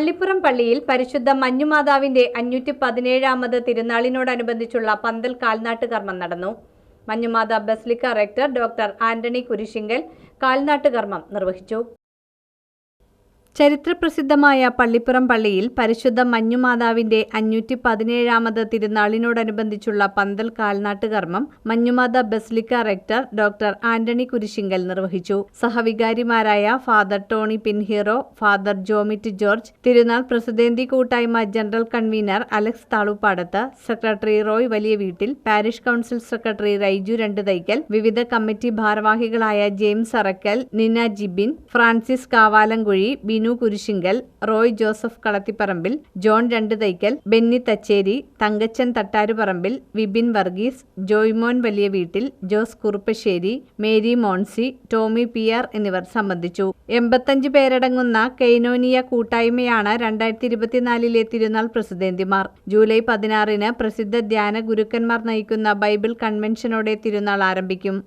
പള്ളിപ്പുറം പള്ളിയിൽ പരിശുദ്ധ മഞ്ഞുമാതാവിന്റെ അഞ്ഞൂറ്റി പതിനേഴാമത് തിരുനാളിനോടനുബന്ധിച്ചുള്ള പന്തൽ കാൽനാട്ട് കർമ്മം നടന്നു. Manjumatha basilica rector doctor Antony Kurisingal കാൽനാട്ട് കർമ്മം നിർവഹിച്ചു. ചരിത്രപ്രസിദ്ധമായ പള്ളിപ്പുറം പള്ളിയിൽ പരിശുദ്ധ മഞ്ഞുമാതാവിന്റെ അഞ്ഞൂറ്റി പതിനേഴാമത് തിരുനാളിനോടനുബന്ധിച്ചുള്ള പന്തൽ കാൽനാട്ട് കർമ്മം Manjumatha basilica rector doctor Antony Kurisingal നിർവഹിച്ചു. സഹവികാരിമാരായ ഫാദർ ടോണി പിൻഹീറോ ഫാദർ ജോമിറ്റ് ജോർജ് തിരുനാൾ പ്രസിദ്ധേന്തി കൂട്ടായ്മ general convener Alex Thaluppadath secretary Roy Valiyaveettil parish council secretary Raiju രണ്ട് തൈക്കൽ വിവിധ കമ്മിറ്റി ഭാരവാഹികളായ ജെയിംസ് അറക്കൽ നിന ജിബിൻ ഫ്രാൻസിസ് കാവാലങ്കുഴി ബിനു കുരിശിങ്കൽ റോയ് ജോസഫ് കളത്തിപ്പറമ്പിൽ ജോൺ രണ്ട് തൈക്കൽ ബെന്നി തച്ചേരി തങ്കച്ചൻ തട്ടാരുപറമ്പിൽ വിപിൻ വർഗീസ് ജോയ്മോൻ വലിയ വീട്ടിൽ ജോസ് കുറുപ്പശ്ശേരി മേരി മോൺസി ടോമി പി ആർ എന്നിവർ സംബന്ധിച്ചു. എൺപത്തഞ്ച് പേരടങ്ങുന്ന കെയ്നോനിയ കൂട്ടായ്മയാണ് രണ്ടായിരത്തി ഇരുപത്തിനാലിലെ തിരുനാൾ പ്രസിദ്ധേന്തിമാർ. ജൂലൈ പതിനാറിന് പ്രസിദ്ധ ധ്യാന ഗുരുക്കന്മാർ നയിക്കുന്ന ബൈബിൾ കൺവെൻഷനോടെ തിരുനാൾ ആരംഭിക്കും.